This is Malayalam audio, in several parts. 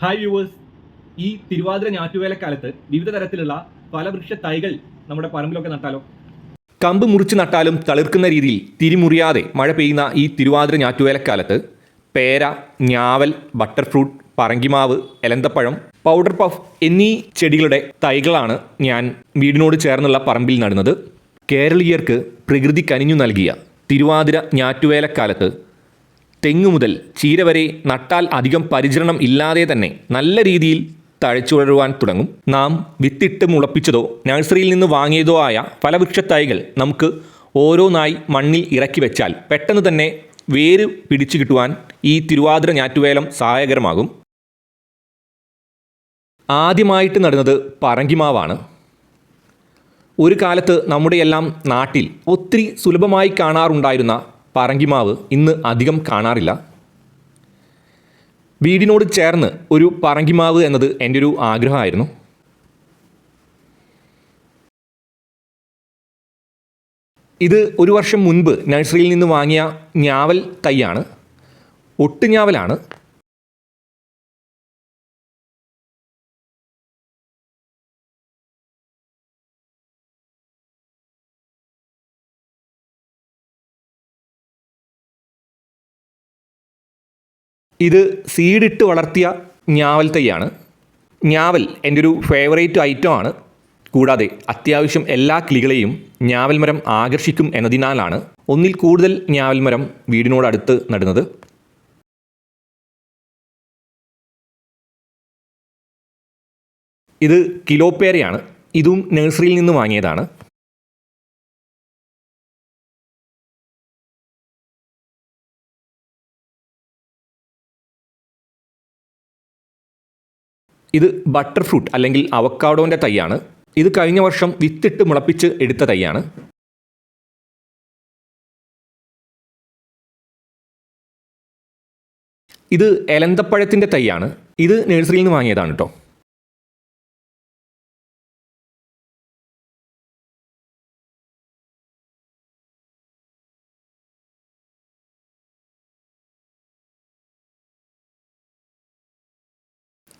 ഹായ് വ്യൂവേഴ്സ് ഈ തിരുവാതിര ഞാറ്റുവേലക്കാലത്ത് വിവിധ തരത്തിലുള്ള ഫലവൃക്ഷ തൈകൾ നമ്മുടെ പറമ്പിലൊക്കെ നട്ടാലോ? കമ്പ് മുറിച്ച് നട്ടാലും തളിർക്കുന്ന രീതിയിൽ തിരിമുറിയാതെ മഴ പെയ്യുന്ന ഈ തിരുവാതിര ഞാറ്റുവേലക്കാലത്ത് പേര ഞാവൽ ബട്ടർഫ്രൂട്ട് പറങ്കിമാവ് എലന്തപ്പഴം പൗഡർ പഫ് എന്നീ ചെടികളുടെ തൈകളാണ് ഞാൻ വീടിനോട് ചേർന്നുള്ള പറമ്പിൽ നടുന്നത്. കേരളീയർക്ക് പ്രകൃതി കനിഞ്ഞു നൽകിയ തിരുവാതിര ഞാറ്റുവേലക്കാലത്ത് തെങ്ങ് മുതൽ ചീര വരെ നട്ടാൽ അധികം പരിചരണം ഇല്ലാതെ തന്നെ നല്ല രീതിയിൽ തഴച്ചു വളരുവാൻ തുടങ്ങും. നാം വിത്തിട്ട് മുളപ്പിച്ചതോ നഴ്സറിയിൽ നിന്ന് വാങ്ങിയതോ ആയ പല തൈകൾ നമുക്ക് ഓരോന്നായി മണ്ണിൽ ഇറക്കി വെച്ചാൽ പെട്ടെന്ന് തന്നെ വേര് പിടിച്ചു കിട്ടുവാൻ ഈ തിരുവാതിര ഞാറ്റുവേലം സഹായകരമാകും. ആദ്യമായിട്ട് നടുന്നത് പറങ്കിമാവാണ്. ഒരു കാലത്ത് നമ്മുടെയെല്ലാം നാട്ടിൽ ഒത്തിരി സുലഭമായി കാണാറുണ്ടായിരുന്ന പറങ്കിമാവ് ഇന്ന് അധികം കാണാറില്ല. വീടിനോട് ചേർന്ന് ഒരു പറങ്കിമാവ് എന്നത് എന്റെ ഒരു ആഗ്രഹമായിരുന്നു. ഇത് ഒരു വർഷം മുൻപ് നഴ്സറിയിൽ നിന്ന് വാങ്ങിയ ഞാവൽ തൈയാണ്. ഒട്ടുഞാവലാണ്. ഇത് സീഡിട്ട് വളർത്തിയ ഞാവൽ തൈയാണ്. ഞാവൽ എന്റെ ഒരു ഫേവറേറ്റ് ആണ്. കൂടാതെ അത്യാവശ്യം എല്ലാ കിളികളെയും ഞാവൽ മരം ആകർഷിക്കും എന്നതിനാലാണ് ഒന്നിൽ കൂടുതൽ ഞാവൽ മരം വീടിനോടടുത്ത് നടുന്നത്. ഇത് കിലോ പേരയാണ് ഇതും നഴ്സറിയിൽ നിന്ന് വാങ്ങിയതാണ്. ഇത് ബട്ടർ ഫ്രൂട്ട് അല്ലെങ്കിൽ അവക്കാഡോന്റെ തൈയാണ്. ഇത് കഴിഞ്ഞ വർഷം വിത്തിട്ട് മുളപ്പിച്ച് എടുത്ത തൈയാണ്. ഇത് എലന്തപ്പഴത്തിന്റെ തൈയാണ്. ഇത് നഴ്സറിയിൽ നിന്ന് വാങ്ങിയതാണ് കേട്ടോ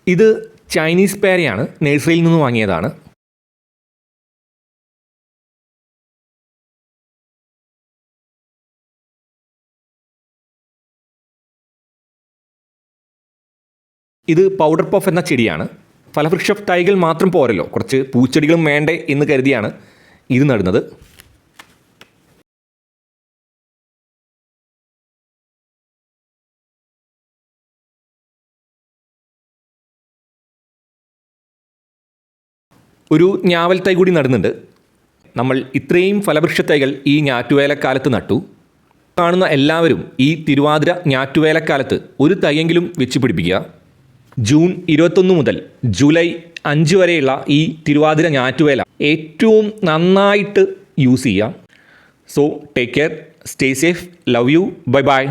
ഇത് ചൈനീസ് പേരയാണ് നഴ്സറിയിൽ നിന്ന് വാങ്ങിയതാണ്. ഇത് പൗഡർ പഫ് എന്ന ചെടിയാണ്. ഫലവൃക്ഷ തൈകൾ മാത്രം പോരല്ലോ. കുറച്ച് പൂച്ചെടികളും വേണ്ടേ എന്ന് കരുതിയാണ് ഇത് നടുന്നത്. ഒരു ഞാവൽ തൈ കൂടി നടുന്നുണ്ട്. നമ്മൾ ഇത്രയും ഫലവൃക്ഷത്തൈകൾ ഈ ഞാറ്റുവേലക്കാലത്ത് നട്ടു. കാണുന്ന എല്ലാവരും ഈ തിരുവാതിര ഞാറ്റുവേലക്കാലത്ത് ഒരു തൈയെങ്കിലും വെച്ച് പിടിപ്പിക്കുക. ജൂൺ ഇരുപത്തൊന്ന് മുതൽ ജൂലൈ അഞ്ച് വരെയുള്ള ഈ തിരുവാതിര ഞാറ്റുവേല ഏറ്റവും നന്നായിട്ട് യൂസ് ചെയ്യുക. So take care stay safe love you bye bye